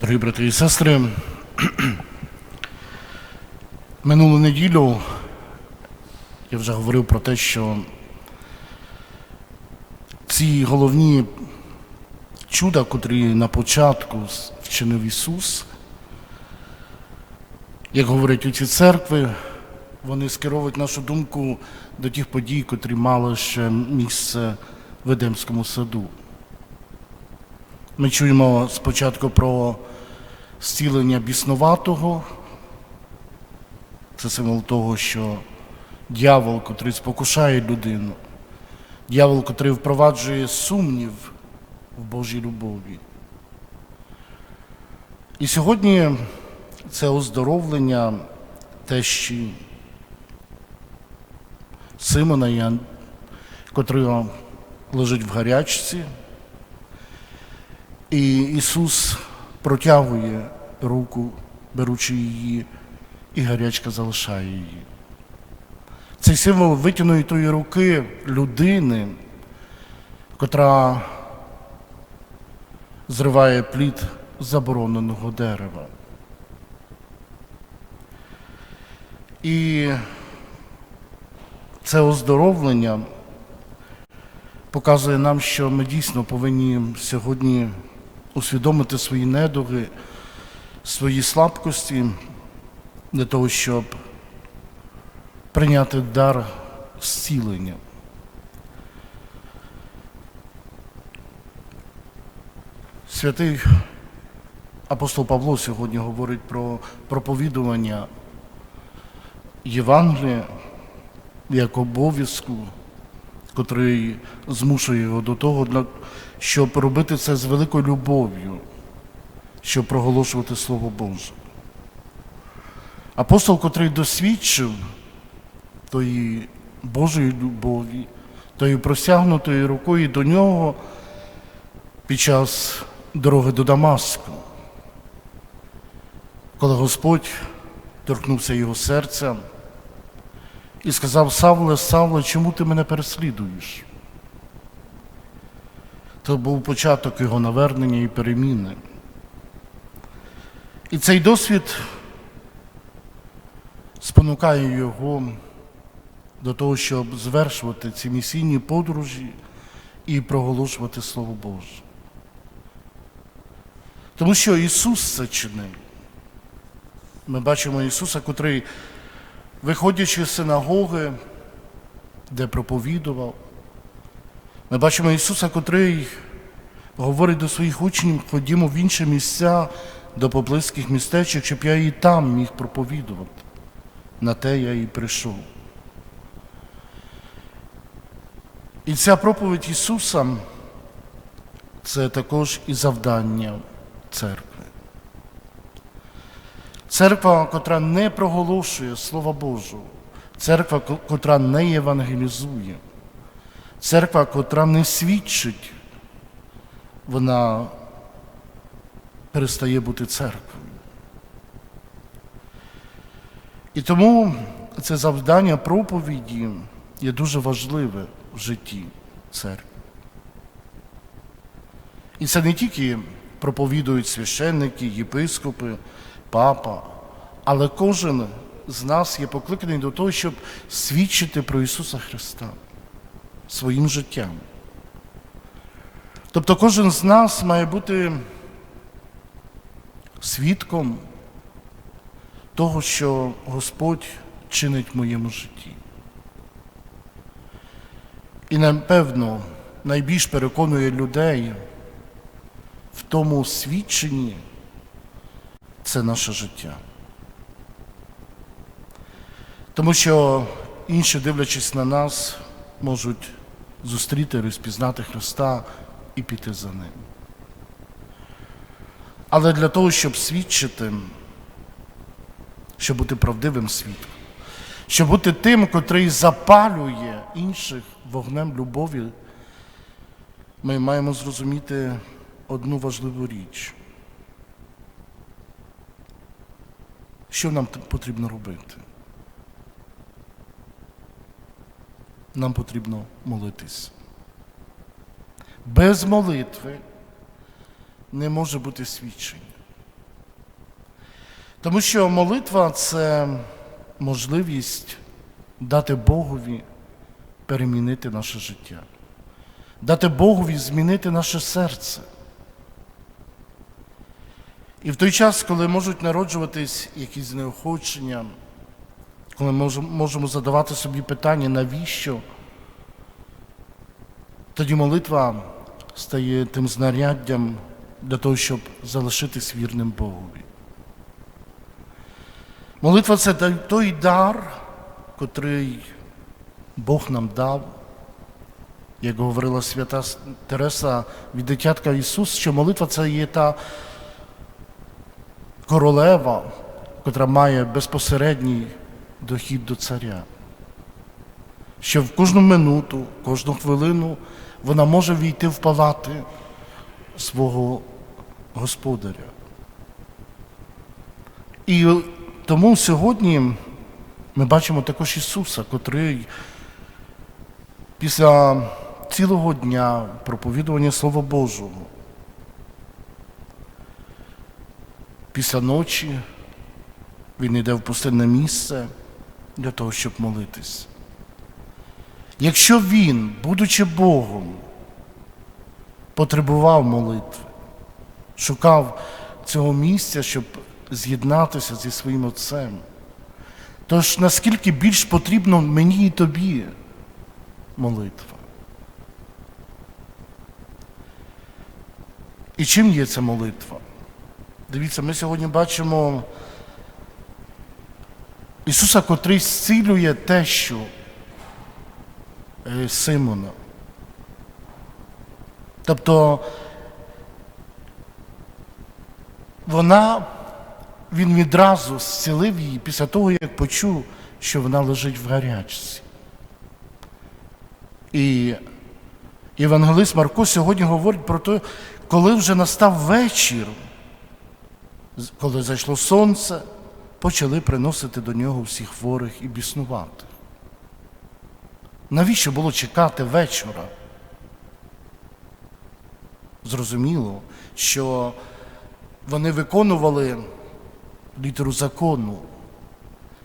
Дорогі брати і сестри, минулу неділю я вже говорив про те, що ці головні чуда, котрі на початку вчинив Ісус, як говорять у ці церкви, вони скеровують нашу думку до тих подій, котрі мали ще місце в Едемському саду. Ми чуємо спочатку про зцілення біснуватого. Це символ того, що дьявол, котрий спокушає людину, дьявол, котрий впроваджує сумнів в Божій любові. І сьогодні це оздоровлення тещі Симона, котрий лежить в гарячці. І Ісус протягує руку, беручи її, і гарячка залишає її. Цей символ витягнутої руки людини, котра зриває плід забороненого дерева. І це оздоровлення показує нам, що ми дійсно повинні сьогодні усвідомити свої недуги, свої слабкості для того, щоб прийняти дар зцілення. Святий апостол Павло сьогодні говорить про проповідування Євангелія як обов'язку, котрий змушує його до того, щоб робити це з великою любов'ю, щоб проголошувати Слово Боже. Апостол, котрий досвідчив тої Божої любові, тої простягнутої рукою до нього під час дороги до Дамаску, коли Господь торкнувся його серця і сказав: Савле, Савле, чому ти мене переслідуєш? Це був початок його навернення і переміни. І цей досвід спонукає його до того, щоб звершувати ці місійні подорожі і проголошувати Слово Боже. Тому що Ісус це чинив. Ми бачимо Ісуса, котрий, виходячи з синагоги, де проповідував, ми бачимо Ісуса, котрий говорить до своїх учнів, ходімо в інші місця, до поблизьких містечок, щоб я і там міг проповідувати. На те я і прийшов. І ця проповідь Ісуса це також і завдання церкви. Церква, котра не проголошує Слова Божого, церква, котра не євангелізує, церква, котра не свідчить, вона перестає бути церквою. І тому це завдання проповіді є дуже важливе в житті церкви. І це не тільки проповідують священники, єпископи, папа, але кожен з нас є покликаний до того, щоб свідчити про Ісуса Христа своїм життям. Тобто кожен з нас має бути свідком того, що Господь чинить в моєму житті. І напевно найбільш переконує людей в тому свідченні це наше життя. Тому що інші, дивлячись на нас, можуть зустріти, розпізнати Христа і піти за ним. Але для того, щоб свідчити, щоб бути правдивим свідком, щоб бути тим, котрий запалює інших вогнем любові, ми маємо зрозуміти одну важливу річ. Що нам потрібно робити? Нам потрібно молитись. Без молитви не може бути свідчення. Тому що молитва це можливість дати Богові перемінити наше життя, дати Богові змінити наше серце. І в той час, коли можуть народжуватись якісь знеохочення, коли можемо, можемо задавати собі питання, навіщо, тоді молитва стає тим знаряддям для того, щоб залишитись вірним Богові. Молитва це той дар, котрий Бог нам дав, як говорила свята Тереса від дитятка Ісус, що молитва це є та королева, котра має безпосередній дохід до царя. Що в кожну минуту, кожну хвилину вона може війти в палати свого господаря. І тому сьогодні ми бачимо також Ісуса, котрий після цілого дня проповідування Слова Божого, після ночі він йде в пустинне місце для того, щоб молитись. Якщо він, будучи Богом, потребував молитви, шукав цього місця, щоб з'єднатися зі своїм Отцем, тож наскільки більш потрібно мені і тобі молитва? І чим є ця молитва? Дивіться, ми сьогодні бачимо Ісуса, котрий зцілює те, що е, Симона. Тобто вона, він відразу зцілив її після того, як почув, що вона лежить в гарячці. І Євангелист Марко сьогодні говорить про те, коли вже настав вечір, коли зайшло сонце, почали приносити до нього всіх хворих і біснуватих. Навіщо було чекати вечора? Зрозуміло, що вони виконували літеру закону,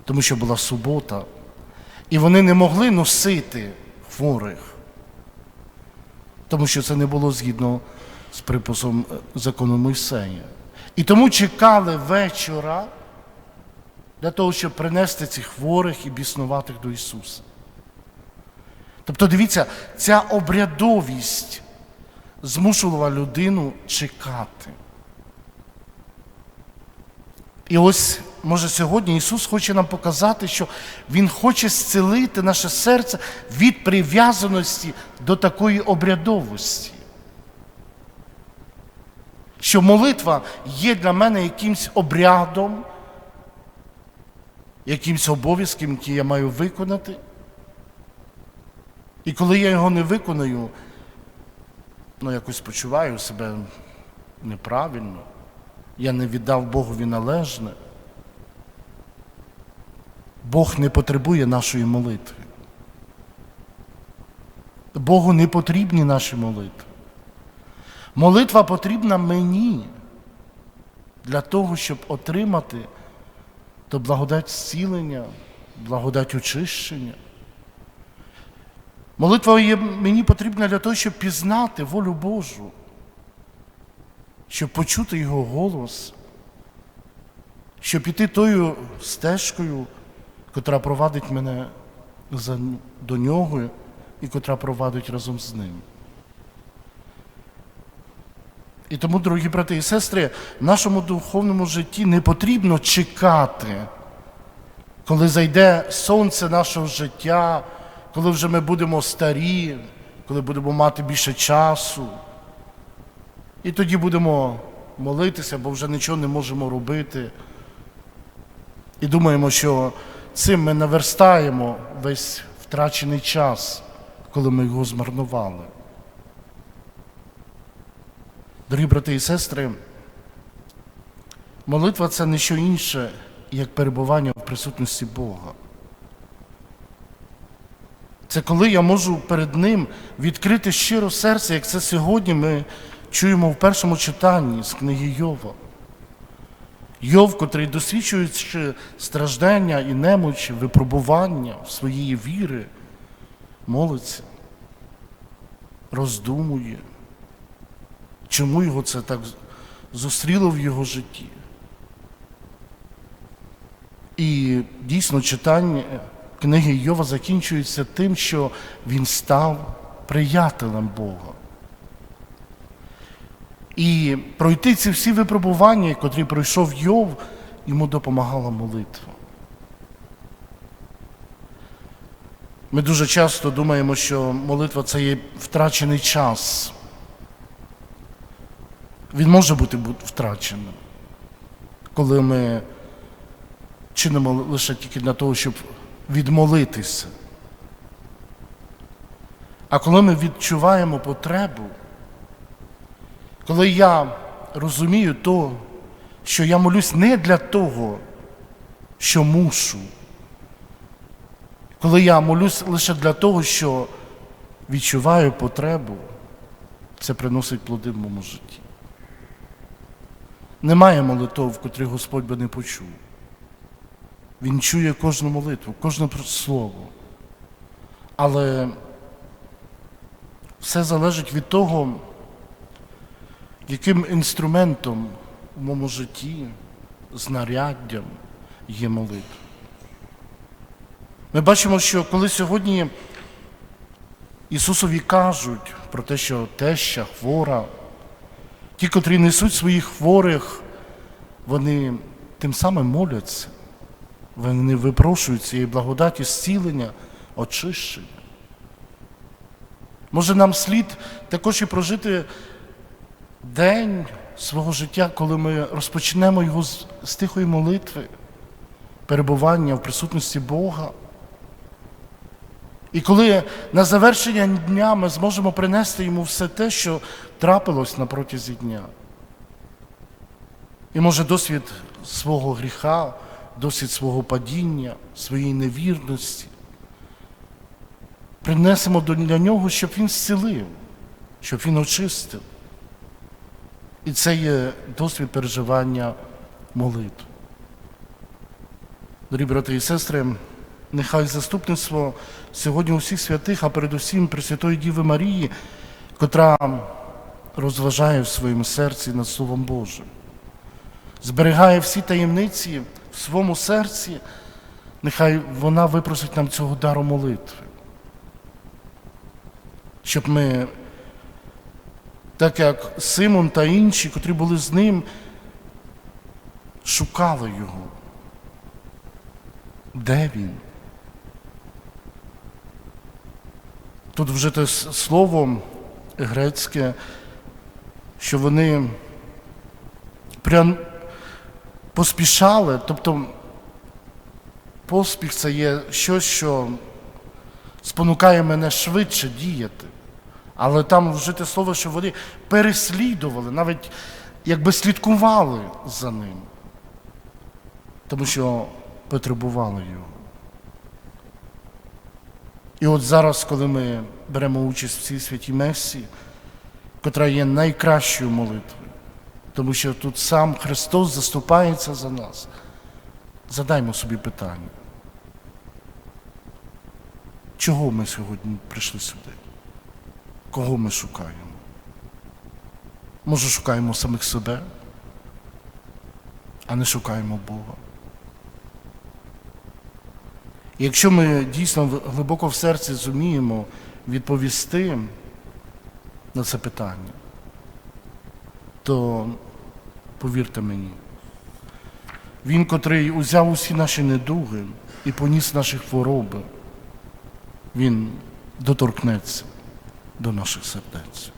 тому що була субота, і вони не могли носити хворих, тому що це не було згідно з приписом е, закону Мойсея. І тому чекали вечора для того, щоб принести цих хворих і біснуватих до Ісуса. Тобто, дивіться, ця обрядовість змушувала людину чекати. І ось, може, сьогодні Ісус хоче нам показати, що Він хоче зцілити наше серце від прив'язаності до такої обрядовості. Що молитва є для мене якимсь обрядом, якимсь обов'язком, який я маю виконати. І коли я його не виконую, ну якось почуваю себе неправильно, я не віддав Богові належне. Бог не потребує нашої молитви. Богу не потрібні наші молитви. Молитва потрібна мені для того, щоб отримати то благодать зцілення, благодать очищення. Молитва є мені потрібна для того, щоб пізнати волю Божу, щоб почути Його голос, щоб іти тою стежкою, котра провадить мене до нього і котра провадить разом з ним. І тому, дорогі брати і сестри, в нашому духовному житті не потрібно чекати, коли зайде сонце нашого життя, коли вже ми будемо старі, коли будемо мати більше часу. І тоді будемо молитися, бо вже нічого не можемо робити. І думаємо, що цим ми наверстаємо весь втрачений час, коли ми його змарнували. Дорогі брати і сестри, молитва це не що інше, як перебування в присутності Бога. Це коли я можу перед Ним відкрити щиро серце, як це сьогодні ми чуємо в першому читанні з книги Йова. Йов, котрий досвідчуючи страждання і немочі, випробування своєї віри, молиться, роздумує, чому його це так зустріло в його житті. І дійсно читання книги Йова закінчується тим, що він став приятелем Бога. І пройти ці всі випробування, котрі пройшов Йов, йому допомагала молитва. Ми дуже часто думаємо, що молитва це є втрачений час. Він може бути втраченим, коли ми чинимо лише тільки для того, щоб відмолитися. А коли ми відчуваємо потребу, коли я розумію то, що я молюсь не для того, що мушу, коли я молюсь лише для того, що відчуваю потребу, це приносить плоди в моєму житті. Немає молитов, в котрих Господь би не почув. Він чує кожну молитву, кожне слово. Але все залежить від того, яким інструментом в моєму житті, знаряддям є молитва. Ми бачимо, що коли сьогодні Ісусові кажуть про те, що теща хвора, ті, котрі несуть своїх хворих, вони тим самим моляться, вони випрошують цієї благодаті зцілення, очищення. Може, нам слід також і прожити день свого життя, коли ми розпочнемо його з, тихої молитви, перебування в присутності Бога. І коли на завершення дня ми зможемо принести йому все те, що трапилось на протязі дня. І може досвід свого гріха, досвід свого падіння, своєї невірності. Принесемо для нього, щоб він зцілив, щоб він очистив. І це є досвід переживання молитв. Дорогі брати і сестри, нехай заступництво сьогодні усіх святих, а передусім Пресвятої Діви Марії, котра розважає в своєму серці над Словом Божим, зберігає всі таємниці в своєму серці, нехай вона випросить нам цього дару молитви, щоб ми так як Симон та інші, котрі були з ним, шукали його. Де він? Тут вжите слово грецьке, що вони прям поспішали, тобто поспіх це є щось, що спонукає мене швидше діяти. Але там вжите слово, що вони переслідували, навіть якби слідкували за ним, тому що потребували його. І от зараз, коли ми беремо участь в цій святій Месі, котра є найкращою молитвою, тому що тут сам Христос заступається за нас, задаймо собі питання. Чого ми сьогодні прийшли сюди? Кого ми шукаємо? Може, шукаємо самих себе, а не шукаємо Бога. Якщо ми дійсно глибоко в серці зуміємо відповісти на це питання, то повірте мені, Він, котрий узяв усі наші недуги і поніс наші хвороби, Він доторкнеться до наших сердець.